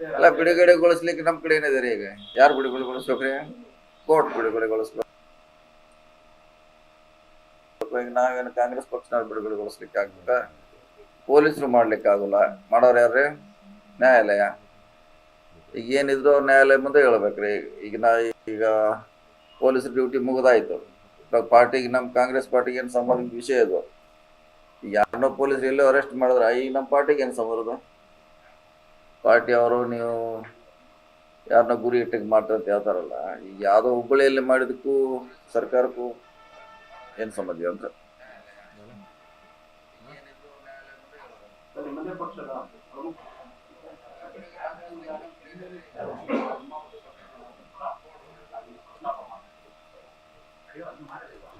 ಅಲ್ಲ, ಬಿಡುಗಡೆಗೊಳಿಸ್ಲಿಕ್ಕೆ ನಮ್ಮ ಕಡೆ ಏನಿದೆ ರೀ ಈಗ? ಯಾರು ಬಿಡುಗಡೆಗೊಳಿಸ್ಬೇಕ್ರಿ? ಕೋರ್ಟ್ ಬಿಡುಗಡೆಗೊಳಿಸ್ಬೇಕು. ಈಗ ನಾವೇನು ಕಾಂಗ್ರೆಸ್ ಪಕ್ಷನ ಬಿಡುಗಡೆಗೊಳಿಸ್ಲಿಕ್ಕೆ ಆಗ್ತದ ಪೊಲೀಸರು ಮಾಡ್ಲಿಕ್ಕೆ ಆಗೋಲ್ಲ. ಮಾಡೋರು ಯಾರ್ರಿ? ನ್ಯಾಯಾಲಯ. ಈಗ ಏನಿದ್ರು ನ್ಯಾಯಾಲಯ ಮುಂದೆ ಹೇಳ್ಬೇಕ್ರಿ. ಈಗ ನಾ ಈಗ ಪೊಲೀಸ್ ಡ್ಯೂಟಿ ಮುಗಿದಾಯ್ತು. ಪಾರ್ಟಿಗೆ ನಮ್ಮ ಕಾಂಗ್ರೆಸ್ ಪಾರ್ಟಿಗೆ ಏನು ಸಂಬಂಧ ವಿಷಯ ಇದು? ಯಾರನ್ನೋ ಪೊಲೀಸರು ಎಲ್ಲೋ ಅರೆಸ್ಟ್ ಮಾಡಿದ್ರೆ ಈಗ ನಮ್ಮ ಪಾರ್ಟಿಗೆ ಏನು ಸಂಬಂಧ ಪಾರ್ಟಿ ಅವರು ನೀವು ಯಾರನ್ನ ಗುರಿ ಇಟ್ಟಿಗೆ ಮಾಡ್ತಾರೆ ಅಂತ ಹೇಳ್ತಾರಲ್ಲ ಈಗ ಯಾವುದೋ ಹುಬ್ಬಳ್ಳಿಯಲ್ಲಿ ಮಾಡಿದಕ್ಕೂ ಸರ್ಕಾರಕ್ಕೂ ಏನು ಸಂಬಂಧ ಅಂತ?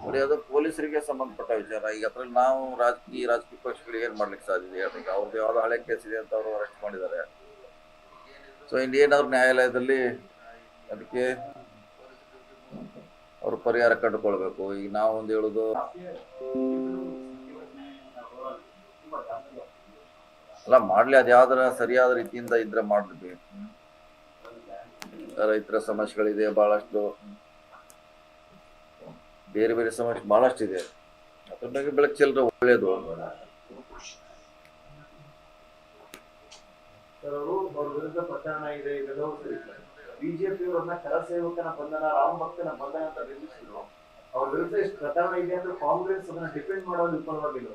ನೋಡಿ, ಅದು ಪೊಲೀಸರಿಗೆ ಸಂಬಂಧಪಟ್ಟ ವಿಚಾರ. ಈಗ ಅದ್ರಲ್ಲಿ ನಾವು ರಾಜಕೀಯ ರಾಜಕೀಯ ಪಕ್ಷಗಳಿಗೆ ಏನ್ ಮಾಡ್ಲಿಕ್ಕೆ ಸಾಧ್ಯ ಅವ್ರದ್ದು ಯಾವ್ದೋ ಹಳೆ ಕೇಸ್ ಇದೆ ಅಂತ ಅವರು ಅರೆಸ್ಟ್ ಮಾಡಿದ್ದಾರೆ. ಸೊ ಇನ್ನೇನಾದ್ರು ನ್ಯಾಯಾಲಯದಲ್ಲಿ ಅದಕ್ಕೆ ಅವರು ಪರಿಹಾರ ಕಂಡುಕೊಳ್ಬೇಕು. ಈಗ ನಾವು ಒಂದು ಹೇಳುದು, ಅಲ್ಲ, ಮಾಡ್ಲಿ, ಅದು ಸರಿಯಾದ ರೀತಿಯಿಂದ ಇದ್ರೆ ಮಾಡಿದ್ವಿ ರೈತರ ಸಮಸ್ಯೆಗಳಿದೆ, ಬಹಳಷ್ಟು, ಬೇರೆ ಬೇರೆ ಸಮಸ್ಯೆ ಬಹಳಷ್ಟು ಇದೆ ಅದ್ರ ಬೆಳಕು ಚೆಲ್ಲರೆ ಒಳ್ಳೇದು. ಅವರು ವಿರುದ್ಧ ಪ್ರಕರಣ ಇದೆ ಇವೆಲ್ಲವೂ ಸರಿ ಅವರನ್ನ ಕರಸೇವಕನ ಬಂಧನ ರಾಮ ಭಕ್ತನ ಬಂಧನ ಅಂತ ನಿಲ್ಲಿಸಿದ್ರು ಅವ್ರ ವಿರುದ್ಧ ಇಷ್ಟು ಪ್ರಕರಣ ಇದೆ ಅಂದ್ರೆ ಕಾಂಗ್ರೆಸ್ ಅದನ್ನ ಡಿಪೆಂಡ್ ಮಾಡೋದು ವಿಫಲವಾಗಿಲ್ಲ.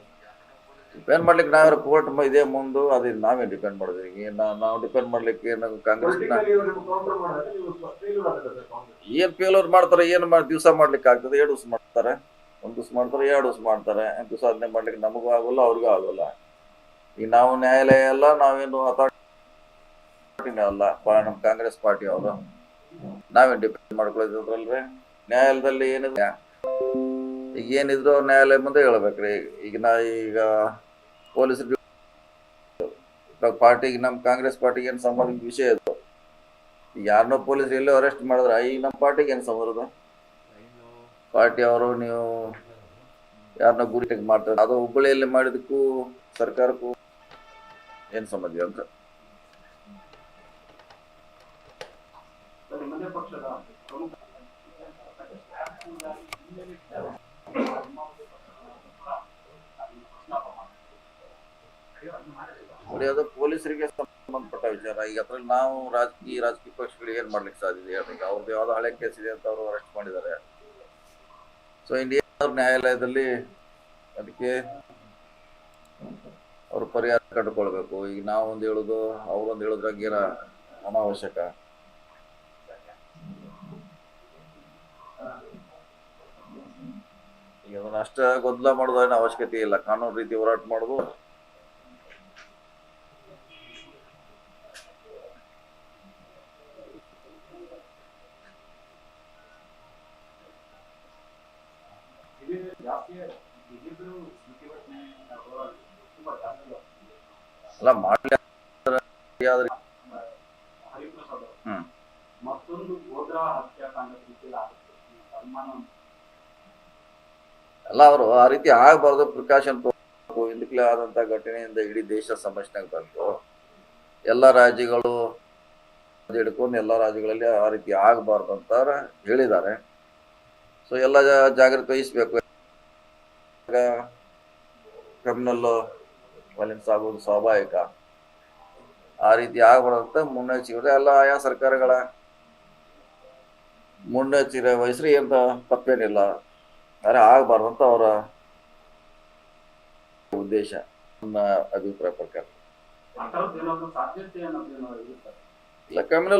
ಡಿಪೆಂಡ್ ಮಾಡ್ಲಿಕ್ಕೆ ನಾವ್ರ ಕೋರ್ಟ್ ಇದೆ ಮುಂದೆ ಅದೇ ನಾವೇ ಡಿಪೆಂಡ್ ಮಾಡೋದು ಈಗ ನಾವು ಡಿಪೆಂಡ್ ಮಾಡ್ಲಿಕ್ಕೆ ಕಾಂಗ್ರೆಸ್ ಏನ್ ಫೇಲ್ಯೂರ್ ಮಾಡ್ತಾರೆ ಏನ್ ಮಾಡಿ ದಿವಸ ಮಾಡ್ಲಿಕ್ಕೆ ಆಗ್ತದೆ ಎರಡು ದಿವಸ ಮಾಡ್ತಾರೆ. ಒಂದ್ ದಿವಸ ಮಾಡ್ತಾರೆ ಎರಡು ದಿವಸ ಮಾಡ್ತಾರೆ. ದಿವಸ ಅದನ್ನೇ ಮಾಡ್ಲಿಕ್ಕೆ ನಮಗೂ ಆಗೋಲ್ಲ ಅವ್ರಿಗೂ ಆಗೋಲ್ಲ. ಈಗ ನಾವು ನ್ಯಾಯಾಲಯ ಎಲ್ಲ ನಾವೇನು ಅಥಾರಿಟಿನೇ ಅಲ್ಲ ನಮ್ಮ ಕಾಂಗ್ರೆಸ್ ಪಾರ್ಟಿ ಅವರು. ನಾವೇನ್ ಡಿಪೆಂಡ್ ಮಾಡ್ಕೊಳ್ಳೋದ್ರಲ್ರಿ ನ್ಯಾಯಾಲಯದಲ್ಲಿ ಏನಿದೆ? ಈಗ ಏನಿದ್ರು ನ್ಯಾಯಾಲಯ ಮುಂದೆ ಹೇಳ್ಬೇಕ್ರಿ. ಈಗ ನಾ ಈಗ ಪೊಲೀಸ್ ಪಾರ್ಟಿಗೆ ನಮ್ಮ ಕಾಂಗ್ರೆಸ್ ಪಾರ್ಟಿಗೆ ಏನು ಸಂಬಂಧ ವಿಷಯ ಇದು. ಯಾರನ್ನೋ ಪೊಲೀಸರು ಎಲ್ಲೋ ಅರೆಸ್ಟ್ ಮಾಡಿದ್ರೆ ಈಗ ನಮ್ಮ ಪಾರ್ಟಿಗೆ ಏನು ಸಂಬಂಧ ಪಾರ್ಟಿ ಅವರು, ನೀವು ಯಾರನ್ನ ಗುರಿ ಮಾಡ್ತಾರೆ. ಅದು ಹುಬ್ಬಳ್ಳಿಯಲ್ಲಿ ಮಾಡಿದಕ್ಕೂ ಸರ್ಕಾರಕ್ಕೂ ಏನು ಸಂಬಂಧ ಅಂತ. ನಿಮ್ಮದೇ ಪಕ್ಷದ ಅದು ಪೊಲೀಸರಿಗೆ ಸಂಬಂಧಪಟ್ಟ ವಿಚಾರ. ಈಗ ಅದ್ರಲ್ಲಿ ನಾವು ರಾಜಕೀಯ ರಾಜಕೀಯ ಪಕ್ಷಗಳಿಗೆ ಏನ್ ಮಾಡ್ಲಿಕ್ಕೆ ಸಾಧ್ಯ ಈಗ ಅವ್ರದ್ದು ಯಾವ್ದೋ ಹಳೆ ಕೇಸ್ ಇದೆ ಅಂತ ಅವರು ಅರೆಸ್ಟ್ ಮಾಡಿದ್ದಾರೆ. ಸೊ ಇಂಡಿಯಾ ನ್ಯಾಯಾಲಯದಲ್ಲಿ ಅದಕ್ಕೆ ಅವರು ಪರಿಹಾರ ಕಂಡುಕೊಳ್ಬೇಕು. ಈಗ ನಾವೊಂದು ಹೇಳುದು, ಅವ್ರೊಂದು ಹೇಳುದ್ರಾಗ ಏನ ಅನಾವಶ್ಯಕ. ಅದನ್ನ ಅಷ್ಟ ಗೊಂದಲ ಮಾಡೋದೇನು ಅವಶ್ಯಕತೆ ಇಲ್ಲ ಕಾನೂನು ರೀತಿ ಹೋರಾಟ ಮಾಡೋದು. ಅಲ್ಲ, ಮಾಡ್ಲಿ ಹ್ಮ್. ಮತ್ತೊಂದು ಗೋದ್ರಾ ಹತ್ಯಾಕಾಂಡ ಆಗುತ್ತೆ ಅಲ್ಲ, ಅವರು ಆ ರೀತಿ ಆಗಬಾರ್ದು ಪ್ರಿಕಾಷನ್ ತಗೋಬೇಕು ಇದಕ್ಕೆ ಆದಂತ ಘಟನೆಯಿಂದ ಇಡೀ ದೇಶ ಸಮಸ್ಯೆನಾಗ ಬಂತು. ಎಲ್ಲ ರಾಜ್ಯಗಳು ಹಿಡ್ಕೊಂಡು ಎಲ್ಲ ರಾಜ್ಯಗಳಲ್ಲಿ ಆ ರೀತಿ ಆಗಬಾರ್ದು ಅಂತ ಹೇಳಿದ್ದಾರೆ. ಸೊ ಎಲ್ಲ ಜಾಗೃತಿ ವಹಿಸ್ಬೇಕು. ಕ್ರಿಮಿನಲ್ ವೈಲೆನ್ಸ್ ಆಗೋದು ಸ್ವಾಭಾವಿಕ. ಆ ರೀತಿ ಆಗಬಾರ್ದಂತ ಮುನ್ನೆಚ್ಚರಿಕೆ, ಎಲ್ಲ ಆಯಾ ಸರ್ಕಾರಗಳ ಮುನ್ನೆಚ್ಚರಿಕೆ ವಹಿಸ್ರಿ ಅಂತ ತಪ್ಪೇನಿಲ್ಲ. ಆದರೆ ಆಗಬಾರ್ದು ಅಂತ ಅವರ ಉದ್ದೇಶ ನನ್ನ ಅಭಿಪ್ರಾಯ ಪ್ರಕಾರ. ಇಲ್ಲ ಕ್ರಿಮಿನಲ್